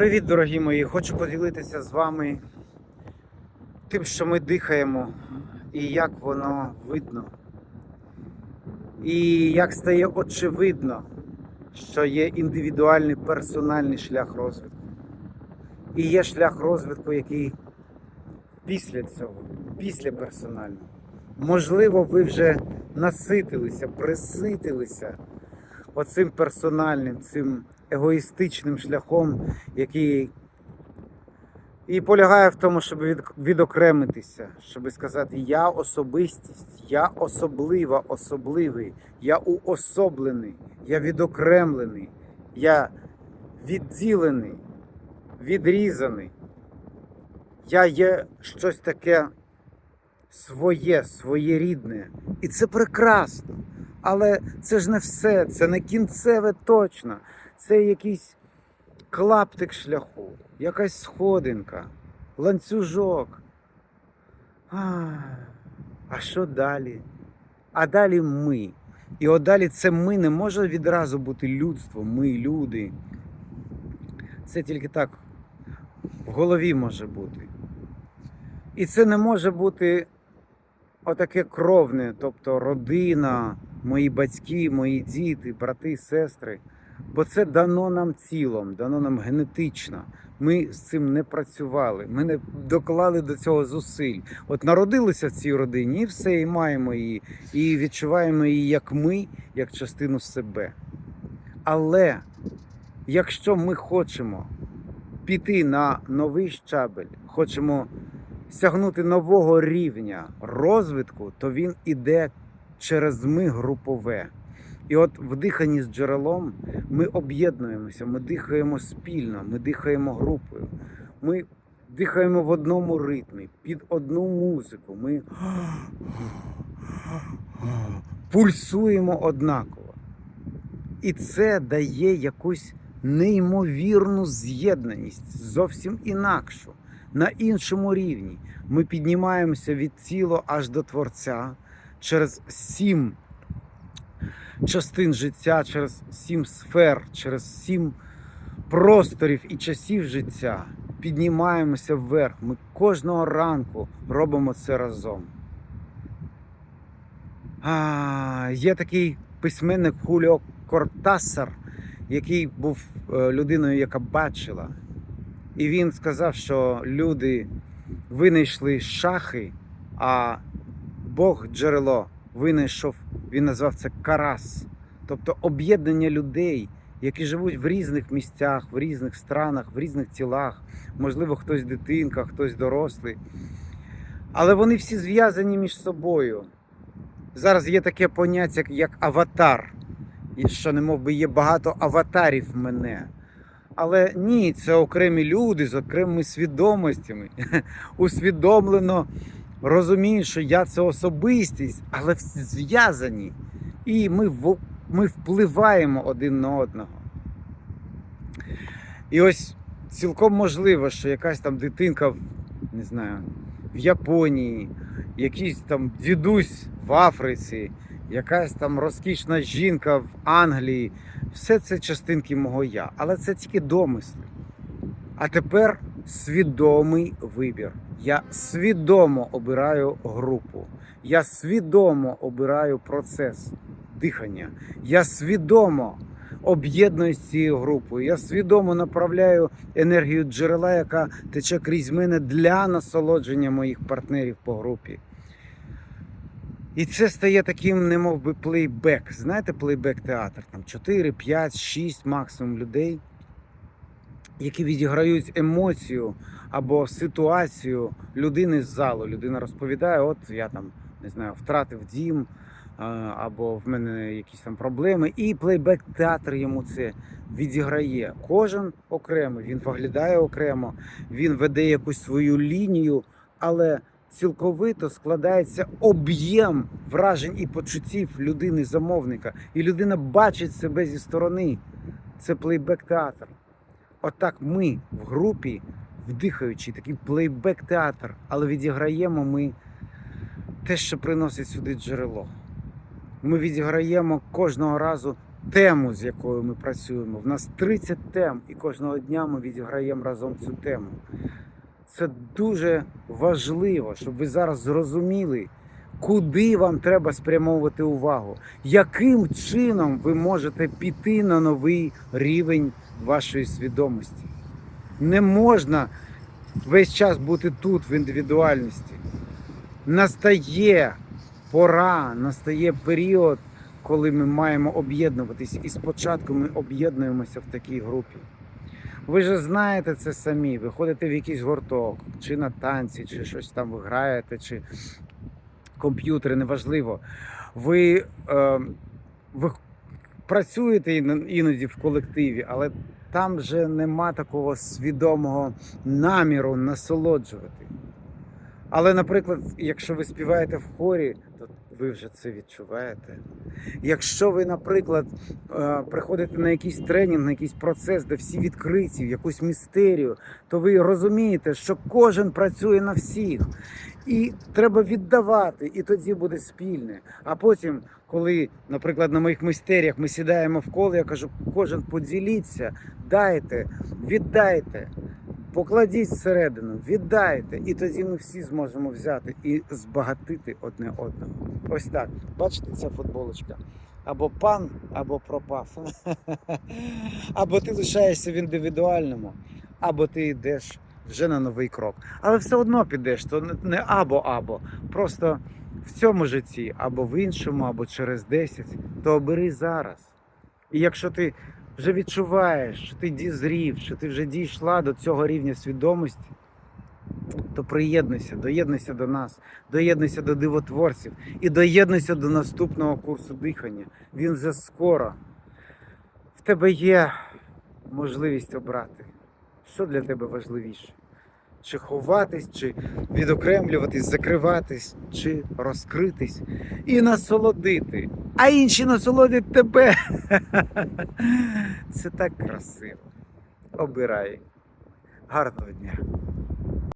Привіт, дорогі мої! Хочу поділитися з вами тим, що ми дихаємо, і як воно видно. І як стає очевидно, що є індивідуальний персональний шлях розвитку. І є шлях розвитку, який після цього, після персонального. Можливо, ви вже наситилися, приситилися оцим персональним, цим егоїстичним шляхом, який і полягає в тому, щоб відокремитися, щоб сказати, я особистість, я особлива, особливий, я уособлений, я відокремлений, я відділений, відрізаний. Я є щось таке своє, своєрідне. І це прекрасно. Але це ж не все, це не кінцеве точно. Це якийсь клаптик шляху, якась сходинка, ланцюжок. А, а що далі? А далі ми. І от далі це ми не може відразу бути людство, ми люди. Це тільки так в голові може бути. І це не може бути отаке кровне, тобто родина, мої батьки, мої діти, брати, сестри. Бо це дано нам цілом, дано нам генетично. Ми з цим не працювали, ми не доклали до цього зусиль. От народилися в цій родині, і все, і маємо її, і відчуваємо її як ми, як частину себе. Але якщо ми хочемо піти на новий щабель, хочемо сягнути нового рівня розвитку, то він іде через ми групове. І от в диханні з джерелом ми об'єднуємося, ми дихаємо спільно, ми дихаємо групою, ми дихаємо в одному ритмі, під одну музику. Ми пульсуємо однаково. І це дає якусь неймовірну з'єднаність, зовсім інакшу, на іншому рівні. Ми піднімаємося від тіла аж до Творця через сім частин життя, через сім сфер, через сім просторів і часів життя. Піднімаємося вверх. Ми кожного ранку робимо це разом. А, є такий письменник Хуліо Кортасар, який був е, людиною, яка бачила. І він сказав, що люди винайшли шахи, а Бог джерело винайшов, він назвав це карас, тобто об'єднання людей, які живуть в різних місцях, в різних странах, в різних тілах. Можливо, хтось дитинка, хтось дорослий. Але вони всі зв'язані між собою. Зараз є таке поняття, як аватар. І що не мов би є багато аватарів мене. Але ні, це окремі люди з окремими свідомостями. Усвідомлено розуміють, що я це особистість, але зв'язані. І ми, ми впливаємо один на одного. І ось цілком можливо, що якась там дитинка, не знаю, в Японії, якийсь там дідусь в Африці, якась там розкішна жінка в Англії. Все це частинки мого я. Але це тільки домисли. А тепер свідомий вибір. Я свідомо обираю групу. Я свідомо обираю процес дихання. Я свідомо об'єднуюсь з цією групою. Я свідомо направляю енергію джерела, яка тече крізь мене для насолодження моїх партнерів по групі. І це стає таким, не мов би, плейбек. Знаєте, плейбек театр? Там 4, 5, 6 максимум людей, які відіграють емоцію або ситуацію людини з залу. Людина розповідає, от я там не знаю, втратив дім, або в мене якісь там проблеми. І плейбек театр йому це відіграє. Кожен окремо, він виглядає окремо, він веде якусь свою лінію, але цілковито складається об'єм вражень і почуттів людини-замовника. І людина бачить себе зі сторони. Це плейбек театр. Отак ми в групі, вдихаючи, такий плейбек театр, але відіграємо ми те, що приносить сюди джерело. Ми відіграємо кожного разу тему, з якою ми працюємо. В нас 30 тем, і кожного дня ми відіграємо разом цю тему. Це дуже важливо, щоб ви зараз зрозуміли, куди вам треба спрямовувати увагу, яким чином ви можете піти на новий рівень вашої свідомості. Не можна весь час бути тут в індивідуальності. Настає пора, настає період, коли ми маємо об'єднуватися. І спочатку ми об'єднуємося в такій групі. Ви ж знаєте це самі. Ви ходите в якийсь гурток, чи на танці, чи щось там ви граєте, чи комп'ютери, неважливо. Ви, е, ви працюєте іноді в колективі, але там вже нема такого свідомого наміру насолоджувати. Але, наприклад, якщо ви співаєте в хорі, то ви вже це відчуваєте. Якщо ви, наприклад, е, приходите на якийсь тренінг, на якийсь процес, де всі відкриті, в якусь містерію, то ви розумієте, що кожен працює на всіх. І треба віддавати, і тоді буде спільне. А потім, коли, наприклад, на моїх мистеріях ми сідаємо в коло, я кажу, кожен поділіться, дайте, віддайте. Покладіть всередину, віддайте, і тоді ми всі зможемо взяти і збагатити одне одного. Ось так. Бачите, ця футболочка. Або пан, або пропав. Або ти лишаєшся в індивідуальному, або ти йдеш вже на новий крок. Але все одно підеш, то не- не або-або. Просто в цьому житті, або в іншому, або через 10, то обери зараз. І якщо ти вже відчуваєш, що ти дізрів, що ти вже дійшла до цього рівня свідомості, то приєднуйся, доєднуйся до нас, доєднуйся до дивотворців і доєднуйся до наступного курсу дихання. Він вже скоро. В тебе є можливість обрати, що для тебе важливіше. Чи ховатись, чи відокремлюватись, закриватись, чи розкритись і насолодити. А інші насолодять тебе. Це так красиво. Обирай. Гарного дня.